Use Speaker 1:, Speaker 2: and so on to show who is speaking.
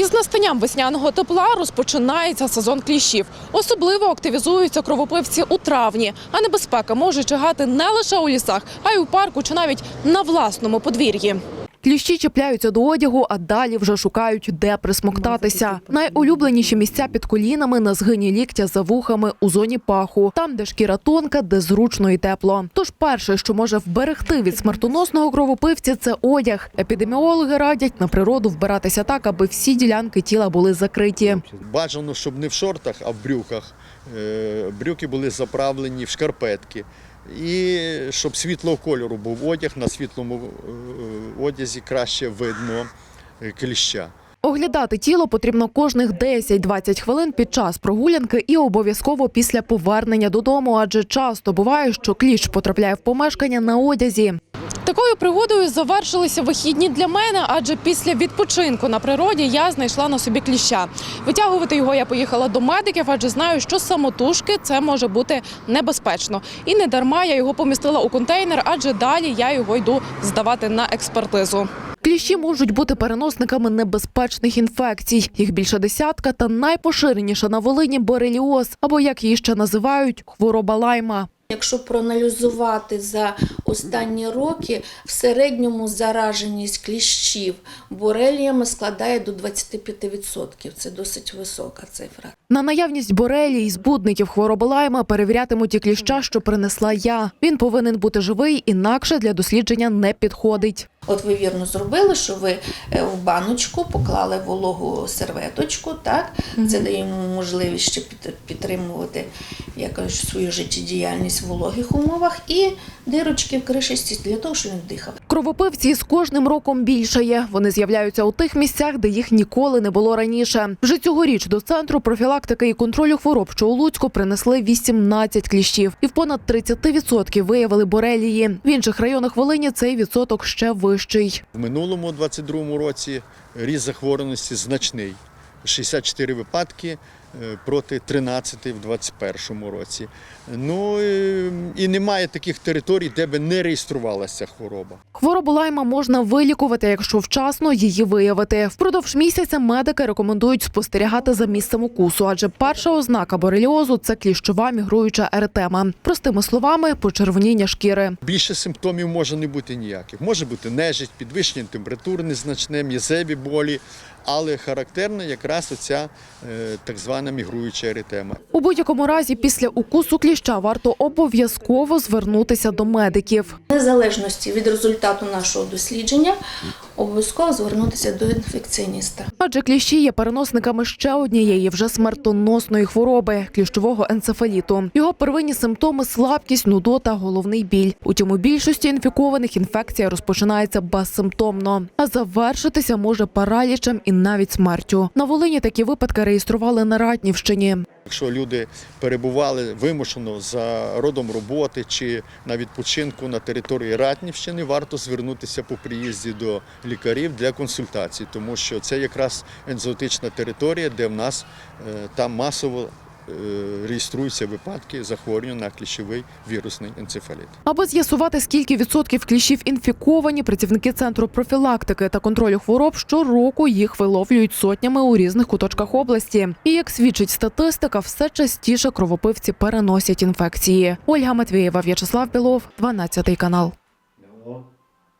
Speaker 1: Із настанням весняного тепла розпочинається сезон кліщів. Особливо активізуються кровопивці у травні. А небезпека може чигати не лише у лісах, а й у парку чи навіть на власному подвір'ї. Кліщі чіпляються до одягу, а далі вже шукають, де присмоктатися. Найулюбленіші місця під колінами на згині ліктя за вухами у зоні паху, там, де шкіра тонка, де зручно і тепло. Тож перше, що може вберегти від смертоносного кровопивця, це одяг. Епідеміологи радять на природу вбиратися так, аби всі ділянки тіла були закриті.
Speaker 2: Бажано, щоб не в шортах, а в брюках. Е, Брюки були заправлені в шкарпетки. І щоб світлого кольору був одяг, на світлому е, одязі краще видно е, кліща.
Speaker 1: Оглядати тіло потрібно кожних 10-20 хвилин під час прогулянки і обов'язково після повернення додому, адже часто буває, що кліщ потрапляє в помешкання на одязі. Такою пригодою завершилися вихідні для мене, адже після відпочинку на природі я знайшла на собі кліща. Витягувати його я поїхала до медиків, адже знаю, що самотужки це може бути небезпечно. І не дарма я його помістила у контейнер, адже далі я його йду здавати на експертизу. Кліщі можуть бути переносниками небезпечних інфекцій. Їх більше десятка, та найпоширеніша на Волині бореліоз, або як її ще називають, хвороба лайма.
Speaker 3: Якщо проаналізувати за останні роки, в середньому зараженість кліщів бореліями складає до 25%. Це досить висока цифра.
Speaker 1: На наявність борелій і збудників хвороби лайма перевірятимуть і кліща, що принесла я. Він повинен бути живий, інакше для дослідження не підходить.
Speaker 3: От ви вірно зробили, що ви е, в баночку поклали вологу серветочку, так? Це дає йому можливість ще підтримувати я кажу, свою життєдіяльність в вологих умовах і дирочки кришечці для того, щоб він дихав.
Speaker 1: Кровопивці з кожним роком більшає. Вони з'являються у тих місцях, де їх ніколи не було раніше. Вже цьогоріч до центру профілактики і контролю хвороб, що у Луцьку принесли 18 кліщів, і в понад 30% виявили борелії. В інших районах Волині цей відсоток ще вищий.
Speaker 2: В минулому 22-му році ріст захворюваності значний. 64 випадки проти 13 в 21-му році. Ну е, і немає таких територій, де би не реєструвалася хвороба.
Speaker 1: Хворобу лайма можна вилікувати, якщо вчасно її виявити. Впродовж місяця медики рекомендують спостерігати за місцем укусу, адже перша ознака бореліозу це кліщова мігруюча еретема. Простими словами, почервоніння шкіри.
Speaker 2: Більше симптомів може не бути ніяких. Може бути нежить, підвищення температури незначне, м'язеві болі, але характерна якраз оця е, так звана мігруюча еритема.
Speaker 1: У будь-якому разі, після укусу кліща варто обов'язково звернутися до медиків.
Speaker 3: Незалежності від результату нашого дослідження обов'язково звернутися до інфекціоніста.
Speaker 1: Адже кліщі є переносниками ще однієї вже смертоносної хвороби кліщового енцефаліту. Його первинні симптоми слабкість, нудота, головний біль. Утім, у більшості інфікованих інфекція розпочинається безсимптомно, а завершитися може паралічем і навіть смертю. На Волині такі випадки реєстрували на Ратнівщині.
Speaker 2: Якщо люди перебували вимушено за родом роботи чи на відпочинку на території Ратнівщини, варто звернутися по приїзді до лікарів для консультацій, тому що це якраз екзотична територія, де в нас е, там масово реєструються випадки захворювання на кліщовий вірусний енцефаліт.
Speaker 1: Аби з'ясувати, скільки відсотків кліщів інфіковані, працівники центру профілактики та контролю хвороб щороку їх виловлюють сотнями у різних куточках області. І як свідчить статистика, все частіше кровопивці переносять інфекції. Ольга Матвієва, В'ячеслав Білов, 12 канал.